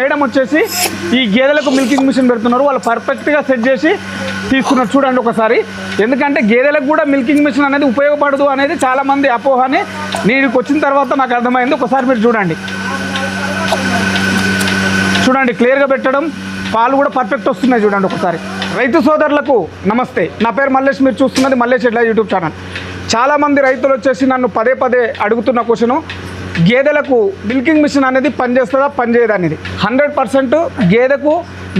Madam వచ్చేసి ఈ గేదెలకు మిల్కింగ్ మిషన్ పెడుతున్నారు. వాళ్ళు పర్ఫెక్ట్గా సెట్ చేసి తీసుకున్నారు. చూడండి ఒకసారి. ఎందుకంటే గేదెలకు కూడా మిల్కింగ్ మిషన్ అనేది ఉపయోగపడదు అనేది చాలామంది అపోహని నేను వచ్చిన తర్వాత నాకు అర్థమైంది. ఒకసారి మీరు చూడండి. చూడండి క్లియర్గా పెట్టడం. పాలు కూడా పర్ఫెక్ట్ వస్తున్నాయి చూడండి ఒకసారి. రైతు సోదరులకు నమస్తే. నా పేరు మల్లేష్. మీరు చూస్తున్నది మల్లేష్ ఎడ్ల యూట్యూబ్ ఛానల్. చాలామంది రైతులు వచ్చేసి నన్ను పదే పదే అడుగుతున్న క్వశ్చను. గేదెలకు మిల్కింగ్ మిషన్ అనేది పనిచేస్తుందా? పనిచేయదు అనేది. హండ్రెడ్ పర్సెంట్ గేదెకు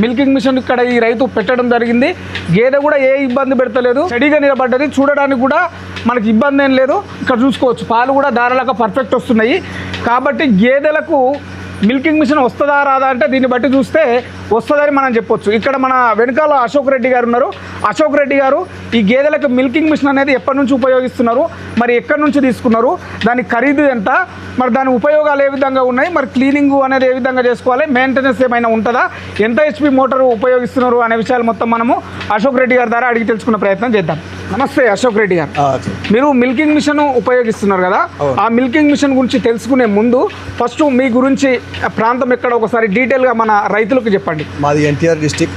మిల్కింగ్ మిషన్ ఇక్కడ ఈ రైతు పెట్టడం జరిగింది. గేదె కూడా ఏ ఇబ్బంది పెడతలేదు. స్టడీగా నిలబడ్డది. చూడడానికి కూడా మనకి ఇబ్బంది ఏం లేదు. ఇక్కడ చూసుకోవచ్చు. పాలు కూడా దారాలకు పర్ఫెక్ట్ వస్తున్నాయి. కాబట్టి గేదెలకు మిల్కింగ్ మిషన్ వస్తుందా రాదా అంటే దీన్ని బట్టి చూస్తే వస్తుందని మనం చెప్పొచ్చు. ఇక్కడ మన వెనకాల అశోక్ రెడ్డి గారు ఉన్నారు. అశోక్ రెడ్డి గారు ఈ గేదెలకు మిల్కింగ్ మిషన్ అనేది ఎప్పటి నుంచి ఉపయోగిస్తున్నారు? మరి ఎక్కడి నుంచి తీసుకున్నారు? దాని ఖరీదు ఎంత? మరి దాని ఉపయోగాలు ఏ విధంగా ఉన్నాయి? మరి క్లీనింగ్ అనేది ఏ విధంగా చేసుకోవాలి? మెయింటెనెన్స్ ఏమైనా ఉంటుందా? ఎంత హెచ్పి మోటార్ ఉపయోగిస్తున్నారు అనే విషయాలు మొత్తం మనము అశోక్ రెడ్డి గారి ద్వారా అడిగి తెలుసుకునే ప్రయత్నం చేద్దాం. నమస్తే అశోక్ రెడ్డి గారు. మీరు మిల్కింగ్ మిషన్ ఉపయోగిస్తున్నారు కదా. ఆ మిల్కింగ్ మిషన్ గురించి తెలుసుకునే ముందు ఫస్ట్ మీ గురించి ప్రాంతం ఎక్కడ? ఒకసారి డీటెయిల్గా మన రైతులకు చెప్పండి. మాది ఎన్టీఆర్ డిస్టిక్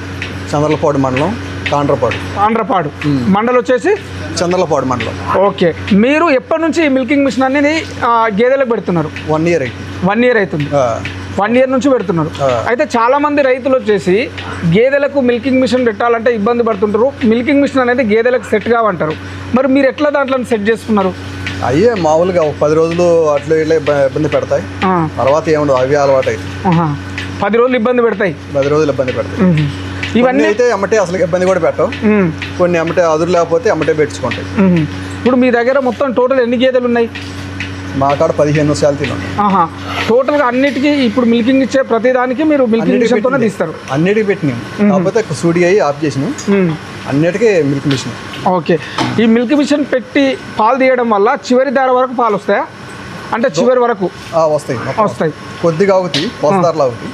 చంద్రలపాడు మండలం. కాండ్రపాడు. ఆంధ్రపాడు మండల్ వచ్చేసి? చంద్రలపాడు మండలం. ఓకే. మీరు ఎప్పటి నుంచి ఈ మిల్కింగ్ మిషన్ అనేది గేదెలకు పెడుతున్నారు? One year one year year అవుతుంది వన్ ఇయర్ నుంచి పెడుతున్నారు. అయితే చాలా మంది రైతులు వచ్చేసి గేదెలకు మిల్కింగ్ మిషన్ పెట్టాలంటే ఇబ్బంది పడుతుంటారు. మిల్కింగ్ మిషన్ అనేది గేదెలకు సెట్ కావంటారు. మరి మీరు ఎట్లా దాంట్లో సెట్ చేసుకున్నారు? అయ్యే మామూలుగా పది రోజులు అట్లా ఇట్లా ఇబ్బ- ఇబ్బంది పెడతాయి. తర్వాత ఏముండదు అవి అలవాటు అయితే. పది రోజులు ఇబ్బంది పెడతాయి. పది రోజులు ఇబ్బంది పెడతాయి. ఇవన్నీ అయితే అమ్మటే అసలు ఇబ్బంది కూడా పెట్టవు. కొన్ని అమ్మటే అదురు లేకపోతే అమ్మటే పెట్టుకుంటాయి. ఇప్పుడు మీ దగ్గర మొత్తం టోటల్ ఎన్ని గేదెలు ఉన్నాయి? మా కాడ పదిహేను ఉన్నాయి. ఆహా. టోటల్గా అన్నిటికీ ఇప్పుడు మిల్కింగ్ ఇచ్చే ప్రతి దానికి మీరు మిల్కింగ్ మిషన్తోనే. తీస్తారు. అన్నిటికీ పెట్టినాం. కాకపోతే సూడి అయ్యి ఆఫ్ చేసినాం. అన్నిటికీ మిల్క్ మిషన్ ఓకే. ఈ మిల్క్ మిషన్ పెట్టి పాలు తీయడం వల్ల చివరి దారి వరకు పాలు వస్తాయా? అంటే చివరి వరకు? వస్తాయి. వస్తాయి. కొద్దిగా అవుతాయి పొసదారులు అవుతాయి.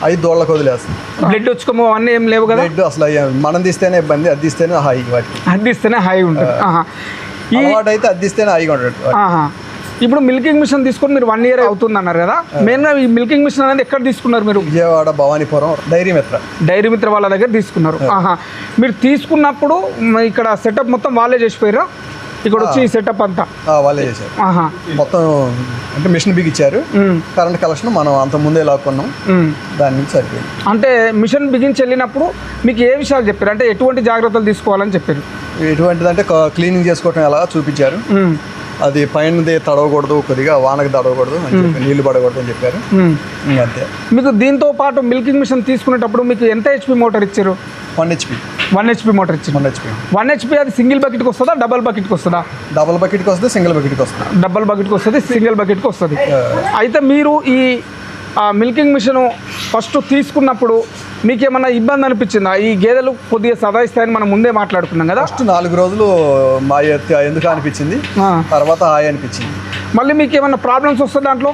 అవి దోళ్ళకి వదిలేస్తాయి బ్లడ్ వచ్చుకోమో అవన్నీ ఏం లేవు కదా? బ్లడ్ అసలు మనం తీస్తేనే ఇబ్బంది అది తీస్తేనే హాయి వాటికి. అందిస్తేనే హాయిగా ఉంటుంది. ఆహా. ఈ అలవాటు అయితే అది తీస్తేనే హాయిగా ఉండదు ఆహా. ఇప్పుడు మిల్కింగ్ మిషన్ తీసుకొని మీరు వన్ ఇయర్ అవుతుంది అన్నారు కదా మెయిన్గా ఈ మిల్కింగ్ మిషన్ అనేది ఎక్కడ తీసుకున్నారు మీరు? విజయవాడ భవానీపురం డైరీ మిత్ర. డైరీ మిత్ర వాళ్ళ దగ్గర తీసుకున్నారు. ఆహా. మీరు తీసుకున్నప్పుడు ఇక్కడ సెటప్ మొత్తం వాళ్ళే చేసిపోయారా? ఇక్కడ వచ్చి సెటప్ అంతా. వాళ్ళే చేశారు. మొత్తం అంటే మిషన్ బిగించారు కరెంట్ కలెక్షన్ మనం అంత ముందే లాక్కున్నాం. దాని నుంచి సరిపోయింది. అంటే మిషన్ బిగించి వెళ్ళినప్పుడు మీకు ఏ విషయాలు చెప్పారు? అంటే ఎటువంటి జాగ్రత్తలు తీసుకోవాలని చెప్పారు? ఎటువంటిదంటే క్లీనింగ్ చేసుకోవటం ఎలా చూపించారు. అది పైనది తడవకూడదు కొద్దిగా వానకు తడవకూడదు అని చెప్పి నీళ్ళు పడకూడదు అని చెప్పారు. అంతే. మీకు దీంతో పాటు మిల్కింగ్ మిషన్ తీసుకునేటప్పుడు మీకు ఎంత హెచ్పి మోటార్ ఇచ్చారు? One HP one HP motor ఇచ్చారు వన్ హెచ్పి వన్ హెచ్పి అది సింగిల్ బకెట్కి వస్తుందా? డబల్ బకెట్కి వస్తుందా? డబల్ బకెట్కి వస్తే సింగిల్ బకెట్కి వస్తుంది. డబల్ బకెట్కి వస్తుంది సింగిల్ బకెట్కి వస్తుంది. అయితే మీరు ఈ ఆ, మిల్కింగ్ మిషన్ ఫస్ట్ తీసుకున్నప్పుడు మీకు ఏమన్నా ఇబ్బంది అనిపించిందా? ఈ గేదెలు కొద్దిగా సదాయిస్తాయని మనం ముందే మాట్లాడుకున్నాం కదా? ఫస్ట్ నాలుగు రోజులు మా ఎందుకు అనిపించింది. తర్వాత హాయ్ అనిపించింది. మళ్ళీ మీకు ఏమన్నా ప్రాబ్లమ్స్ వస్తుంది దాంట్లో?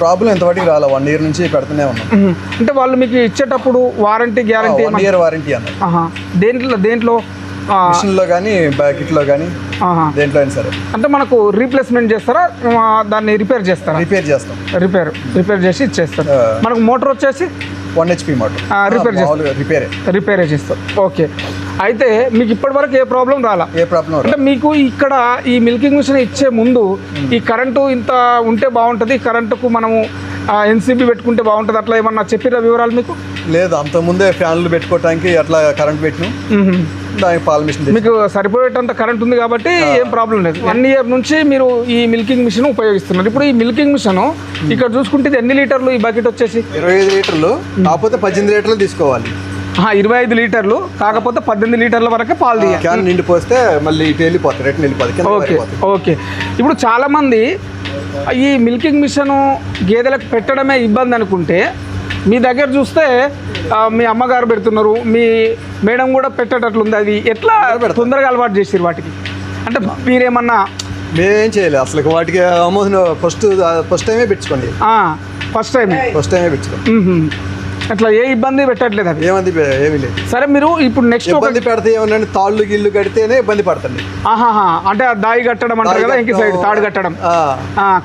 ప్రాబ్లం ఎంతవరకు రాలే. వన్ ఇయర్ నుంచి పెడుతూనే ఉన్నాం. అంటే వాళ్ళు మీకు ఇచ్చేటప్పుడు warranty guarantee one year warranty అన్నారు. ఆహా. దేంట్లో దేంట్లో మిషన్లో కానీ బ్యాకెట్లో కానీ. దేంట్లో అయినా సరే. అంటే మనకు రీప్లేస్మెంట్ చేస్తారా? దాన్ని రిపేర్ చేస్తారా? రిపేర్ చేస్తాం. రిపేర్ రిపేర్ చేసి ఇచ్చేస్తారు. ఆ. మనకు మోటార్ వచ్చేసి వన్ హెచ్పి మోటార్ రిపేర్ చేస్తాం మామూలుగా రిపేరే. రిపేర్ చేస్తారు. ఓకే. అయితే మీకు ఇప్పటివరకు ఏ ప్రాబ్లం రాలా? ఏ ప్రాబ్లం అంటే మీకు ఇక్కడ ఈ మిల్కింగ్ మిషన్ ఇచ్చే ముందు ఈ కరెంటు ఇంత ఉంటే బాగుంటుంది కరెంటుకు మనము ఎన్సీబీ పెట్టుకుంటే బాగుంటుంది అట్లా ఏమన్నా చెప్పిన వివరాలు మీకు? లేదు అంత ముందే ఫ్యాన్లు పెట్టుకోవటానికి అట్లా కరెంట్ పెట్టినాం. దానికి పాల మిషన్ మీకు సరిపోయేటంత కరెంట్ ఉంది కాబట్టి ఏం ప్రాబ్లం లేదు. వన్ ఇయర్ నుంచి మీరు ఈ మిల్కింగ్ మిషన్ ఉపయోగిస్తున్నారు. ఇప్పుడు ఈ మిల్కింగ్ మిషన్ ఇక్కడ చూసుకుంటే ఎన్ని లీటర్లు ఈ బకెట్ వచ్చేసి? ఇరవై ఐదు లీటర్లు కాకపోతే పద్దెనిమిది లీటర్లు తీసుకోవాలి. ఇరవై ఐదు లీటర్లు కాకపోతే పద్దెనిమిది లీటర్ల వరకే పాలు తీయాలి. క్యాన్ నిండి పోస్తే మళ్ళీ ఇటు ఓకే. ఓకే. ఇప్పుడు చాలామంది ఈ మిల్కింగ్ మిషన్ గేదెలకు పెట్టడమే ఇబ్బంది అనుకుంటే మీ దగ్గర చూస్తే మీ అమ్మగారు పెడుతున్నారు మీ మేడం కూడా పెట్టేటట్లుంది. అది ఎట్లా తొందరగా అలవాటు చేసారు వాటికి? అంటే మీరేమన్నా మేమేం చేయలేదు అసలు వాటికి ఫస్ట్ ఫస్ట్ టైమే పెట్టుకోండి. ఫస్ట్ టైం ఫస్ట్ టైమే పెట్టుకోండి అట్లా ఏ ఇబ్బంది పెట్టట్లేదు అది. ఏమంది ఏమీ లేదు. సరే మీరు ఇప్పుడు నెక్స్ట్ ఇబ్బంది పెడితే ఏమన్నా తాళ్ళు గిల్లు కడితేనే ఇబ్బంది పడుతుంది ఆహాహా అంటే ఆ దాయి కట్టడం అంటారు కదా ఇంక సైడ్ తాడు కట్టడం.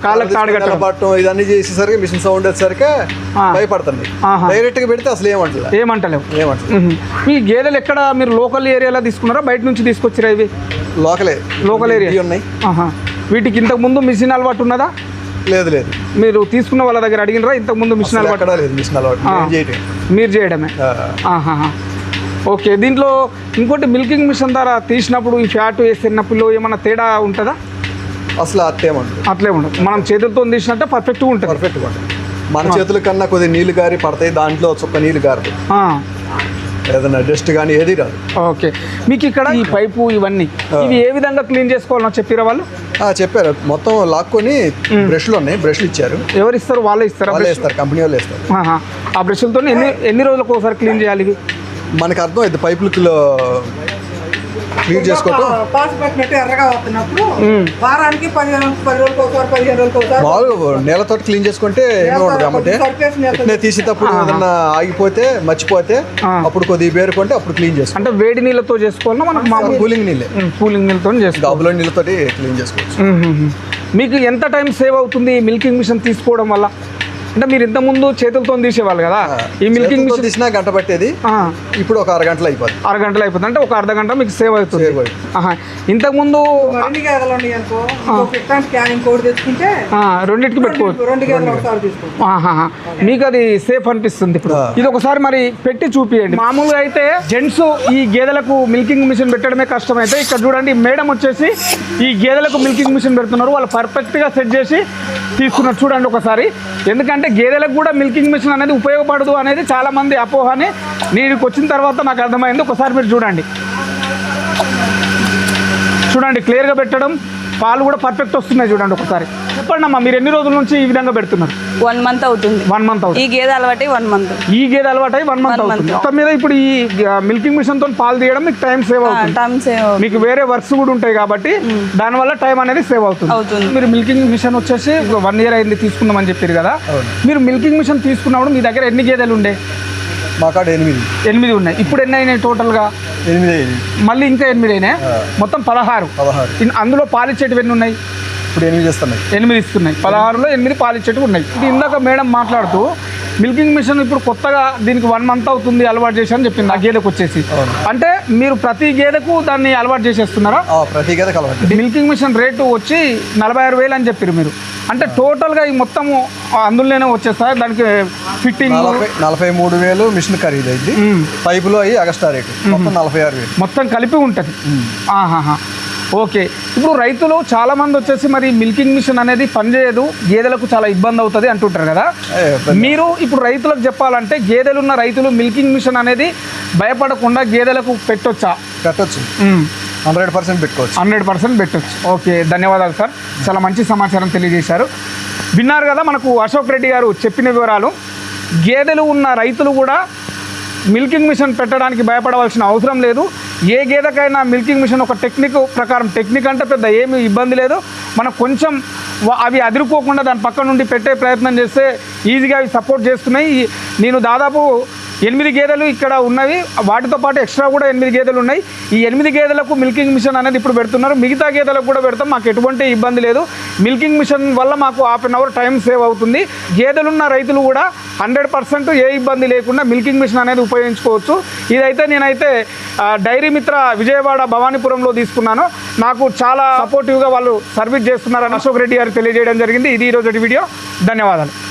కాళ్ళకి తాడు కట్టడం. పట్టడం ఇదన్నీ చేసేసరికి మిషన్ సౌండ్ వచ్చేసరికి. భయపడుతుంది. డైరెక్ట్గా పెడితే అసలు ఏమంటలే ఏమంటలేవు. ఏమంటలే మ్మ్. మీ గేదెలు ఎక్కడ మీరు లోకల్ ఏరియాలో తీసుకున్నారా? బయట నుంచి తీసుకొచ్చిరా ఇవి? లోకలే. Local area. ఉన్నాయి. వీటికి ఇంతకు ముందు మిషన్ అలవాటు ఉన్నదా? లేదు లేదు. మీరు తీసుకున్న వాళ్ళ దగ్గర అడిగినరా? ఇంతకు ముందు మిషన్ అలవాటు లేదు మిషన్ అలవాటు. మీరు చేయడమే. ఓకే దీంట్లో ఇంకోటి మిల్కింగ్ మిషన్ ద్వారా తీసినప్పుడు ఈ ఫ్యాట్ వేసినప్పుడు ఏమన్నా తేడా ఉంటుందా? అసలు అత్తేమంటుంది అట్లే ఉండదు. మనం చేతులతో తీసినట్టే పర్ఫెక్ట్గా ఉంటుంది. పర్ఫెక్ట్గా ఉంటుంది. మన చేతుల కన్నా కొద్దిగా నీళ్ళు గారి పడతాయి దాంట్లో చుక్క నీళ్ళు గారదు. ఆ, ఏదైనా డస్ట్ కానీ ఏది రాదు. ఓకే. మీకు ఇక్కడ ఈ పైపు ఇవన్నీ ఇవి ఏ విధంగా క్లీన్ చేసుకోవాలో చెప్పిరా వాళ్ళు? చెప్పారు. మొత్తం లాక్కొని బ్రష్లు ఉన్నాయి. బ్రష్లు ఇచ్చారు. ఎవరు ఇస్తారు? వాళ్ళే ఇస్తారా వాళ్ళే ఇస్తారు. కంపెనీ వాళ్ళు ఇస్తారు. ఆ బ్రష్లతో ఎన్ని ఎన్ని రోజులకు ఒకసారి క్లీన్ చేయాలి? మనకు అర్థం అయితే పైపులు క్లియర్ చేసుకోవటం పాస్ పెట్టినట్టు ఎర్రగా వస్తున్నప్పుడు మ్మ్. వారానికి పదిహేను పది రోజులకు ఒకసారి పదిహేను రోజులకు ఒకసారి మామూలుగా నేలతో క్లీన్ చేసుకుంటే ఏమీ ఉండదు తీసేటప్పుడు ఏదన్నా ఆగిపోతే మర్చిపోతే. అప్పుడు కొద్దిగా బేరుకుంటే అప్పుడు క్లీన్ చేసుకోవాలి అంటే వేడి నీళ్ళతో చేసుకోవాలా మనకు మామూలు? కూలింగ్ నీళ్ళే. కూలింగ్ నీళ్ళతో చేసుకోవాలి. డబ్బులో నీళ్ళతోటి క్లీన్ చేసుకోవచ్చు. మీకు ఎంత టైం సేవ్ అవుతుంది మిల్కింగ్ మిషన్ తీసుకోవడం వల్ల? అంటే మీరు ఇంతకుముందు చేతులతో తీసేవాళ్ళు కదా? ఈ మిల్కింగ్ మిషన్ తీసినా గంట పట్టేది. ఆ, ఇప్పుడు ఒక అరగంటలో అయిపోద్ది. అరగంటలో అయిపోతుంది అంటే ఒక అర్ధ గంట మీకు సేవ్ అవుతుంది. తెచ్చుకుంటే ఆ, రెండింటికి పెట్టుకోవచ్చు. మీకు అది సేఫ్ అనిపిస్తుంది ఇప్పుడు. ఇది ఒకసారి మరి పెట్టి చూపియండి. మామూలుగా అయితే జెంట్స్ ఈ గేదెలకు మిల్కింగ్ మిషన్ పెట్టడమే కష్టమైతే ఇక్కడ చూడండి మేడం వచ్చేసి ఈ గేదెలకు మిల్కింగ్ మిషన్ పెడుతున్నారు. వాళ్ళు పర్ఫెక్ట్గా సెట్ చేసి తీసుకున్నారు. చూడండి ఒకసారి. ఎందుకంటే గేదెలకు కూడా మిల్కింగ్ మిషన్ అనేది ఉపయోగపడదు అనేది చాలా మంది అపోహని నేను వచ్చిన తర్వాత నాకు అర్థమైంది. ఒకసారి మీరు చూడండి. చూడండి క్లియర్గా పెట్టడం. పాలు కూడా పర్ఫెక్ట్ వస్తున్నాయి చూడండి ఒకసారి. చెప్పండి అమ్మా మీరు ఎన్ని రోజుల నుంచి ఈ విధంగా పెడుతున్నారు? వన్ మంత్ అవుతుంది. వన్ మంత్ అవుతుంది. ఈ గేదె అలవాటి వన్ మంత్ ఈ గేదె అలవాటు అయి వన్ మంత్ అవుతుంది. మొత్తం మీద ఇప్పుడు ఈ మిల్కింగ్ మిషన్తో పాలు తీయడం మీకు టైం సేవ్ అవుతుంది. టైం సేవ్ మీకు వేరే వర్క్స్ కూడా ఉంటాయి కాబట్టి దానివల్ల టైం అనేది సేవ్ అవుతుంది. అవుతుంది. మీరు మిల్కింగ్ మిషన్ వచ్చేసి వన్ ఇయర్ అయింది తీసుకుందామని చెప్పారు కదా. మీరు మిల్కింగ్ మిషన్ తీసుకున్నప్పుడు మీ దగ్గర ఎన్ని గేదెలు ఉండే? మా కాడ ఎనిమిది. ఎనిమిది ఉన్నాయి. ఇప్పుడు ఎన్ని అయినాయి టోటల్గా ఎనిమిది అయ్యింది మళ్ళీ ఇంకా ఎనిమిది అయినాయి? మొత్తం పదహారు. పదహారు. ఇన్- అందులో పాలిచ్చేటివి ఎన్ని ఉన్నాయి? ఇప్పుడు ఎనిమిది ఇస్తున్నాయి ఎనిమిది ఇస్తున్నాయి. పదహారులో ఎనిమిది పాలిచ్చేటివి ఉన్నాయి. ఇది ఇందాక మేడం మాట్లాడుతూ మిల్కింగ్ మిషన్ ఇప్పుడు కొత్తగా దీనికి వన్ మంత్ అవుతుంది అలవాటు చేసి అని చెప్పింది ఆ గేదెకు వచ్చేసి. అంటే మీరు ప్రతి గేదెకు దాన్ని అలవాటు చేసేస్తున్నారా? ప్రతి గేదె కలవండి మిల్కింగ్ మిషన్ రేటు వచ్చి నలభై ఆరు వేలు అని చెప్పారు మీరు. అంటే టోటల్గా ఈ మొత్తము అందులోనే వచ్చేస్తాయి? దానికి ఫిట్టింగ్? నలభై మూడు వేలు మిషన్ ఖరీదు అయింది. పైపులో అయ్యి అగస్టా రేటు. మొత్తం నలభై ఆరు వేలు. మొత్తం కలిపి ఉంటుంది. ఓకే. ఇప్పుడు రైతులు చాలా మంది వచ్చేసి మరి మిల్కింగ్ మిషన్ అనేది పనిచేయదు గేదెలకు చాలా ఇబ్బంది అవుతుంది అంటుంటారు కదా. మీరు ఇప్పుడు రైతులకు చెప్పాలంటే గేదెలున్న రైతులు మిల్కింగ్ మిషన్ అనేది భయపడకుండా గేదెలకు పెట్టొచ్చా? పెట్టొచ్చు. హండ్రెడ్ పర్సెంట్ పెట్టుకోవచ్చు. హండ్రెడ్ పర్సెంట్ పెట్టొచ్చు. ఓకే ధన్యవాదాలు సార్. చాలా మంచి సమాచారం తెలియజేశారు. విన్నారు కదా మనకు అశోక్ రెడ్డి గారు చెప్పిన వివరాలు. గేదెలు ఉన్న రైతులు కూడా మిల్కింగ్ మిషన్ పెట్టడానికి భయపడవలసిన అవసరం లేదు. ఏ గేదెకైనా మిల్కింగ్ మిషన్ ఒక టెక్నిక్ ప్రకారం టెక్నిక్ అంటే పెద్ద ఏమి ఇబ్బంది లేదు. మనం కొంచెం అవి అదిరిపోకుండా దాని పక్క నుండి పెట్టే ప్రయత్నం చేస్తే ఈజీగా అవి సపోర్ట్ చేస్తున్నాయి. నేను దాదాపు ఎనిమిది గేదెలు ఇక్కడ ఉన్నవి. వాటితో పాటు ఎక్స్ట్రా కూడా ఎనిమిది గేదెలు ఉన్నాయి. ఈ ఎనిమిది గేదెలకు మిల్కింగ్ మిషన్ అనేది ఇప్పుడు పెడుతున్నారు. మిగతా గేదెలకు కూడా పెడతాం. మాకు ఎటువంటి ఇబ్బంది లేదు. మిల్కింగ్ మిషన్ వల్ల మాకు half an hour time save అవుతుంది. గేదెలున్న రైతులు కూడా హండ్రెడ్ పర్సెంట్ ఏ ఇబ్బంది లేకుండా మిల్కింగ్ మిషన్ అనేది ఉపయోగించుకోవచ్చు. ఇదైతే నేనైతే డైరీ మిత్ర విజయవాడ భవానీపురంలో తీసుకున్నాను. నాకు చాలా సపోర్టివ్గా వాళ్ళు సర్వీస్ చేస్తున్నారని అశోక్ రెడ్డి గారు తెలియజేయడం జరిగింది. ఇది ఈరోజు వీడియో. ధన్యవాదాలు.